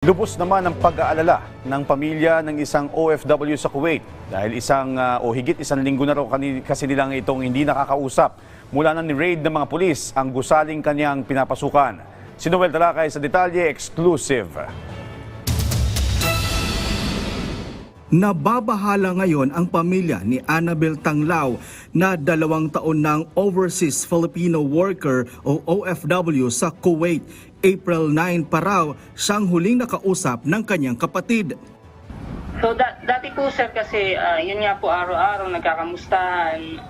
Lubos naman ang pag-aalala ng pamilya ng isang OFW sa Kuwait dahil isang ah, o higit isang linggo na raw kasi nilang itong hindi nakakausap mula nang ni-raid ng mga pulis ang gusaling kanyang pinapasukan. Si Noel Talakay sa detalye exclusive. Nababahala ngayon ang pamilya ni Annabel Tanglao na dalawang taon ng Overseas Filipino Worker o OFW sa Kuwait. April 9 pa raw siyang huling nakausap ng kanyang kapatid. So da- dati po sir kasi ah, yun nga po araw-araw nagkakamustahan.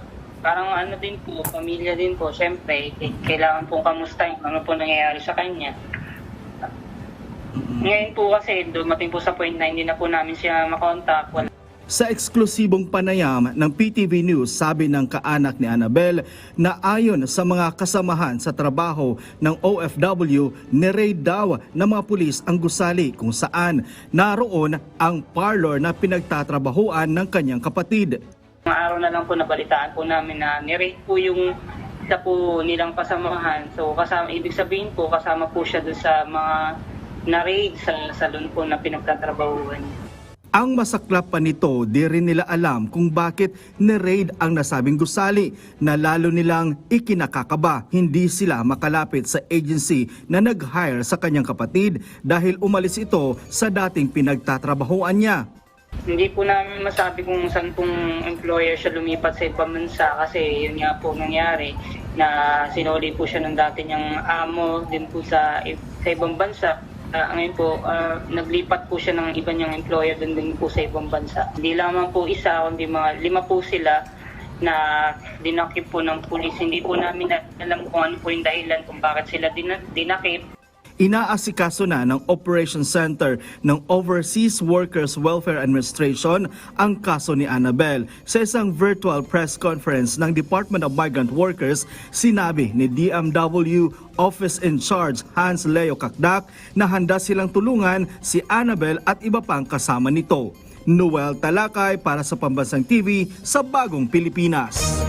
Parang ano din po, pamilya din po. Siyempre, k- kailangan pong kamustahin ano po nangyayari sa kanya. Ngayon po kasi dumating po sa point na hindi na po namin siya makontak. Wala Sa eksklusibong panayam ng PTV News, sabi ng kaanak ni Annabel na ayon sa mga kasamahan sa trabaho ng OFW, niraid daw ng mga pulis ang gusali kung saan naroon ang parlor na pinagtatrabahuan ng kanyang kapatid. Mga araw na lang po nabalitaan po namin na nirate po yung isa po nilang kasamahan. So kasama, ibig sabihin po kasama po siya doon sa mga na-raid sa salon po na pinagtatrabahuan niya. Ang masaklap pa nito, di rin nila alam kung bakit ni-raid ang nasabing gusali na lalo nilang ikinakakaba. Hindi sila makalapit sa agency na nag-hire sa kanyang kapatid dahil umalis ito sa dating pinagtatrabahoan niya. Hindi po namin masabi kung saan pong employer siya lumipat sa ibang kasi yun nga po nangyari na sinuli po siya ng dati niyang amo din po sa, sa ibang bansa. Ah, ngayon po, ah, naglipat po siya ng iba niyang employer din, din po sa ibang bansa. Hindi lamang po isa, kundi mga lima po sila na dinakip po ng pulis. Hindi po namin na- alam kung ano po yung dahilan kung bakit sila dina- dinakip. Inaasikaso na ng Operation Center ng Overseas Workers Welfare Administration ang kaso ni Annabel. Sa isang virtual press conference ng Department of Migrant Workers, sinabi ni DMW Office in Charge Hans Leo Kakdak na handa silang tulungan si Annabel at iba pang kasama nito. Noel Talakay para sa Pambansang TV sa Bagong Pilipinas.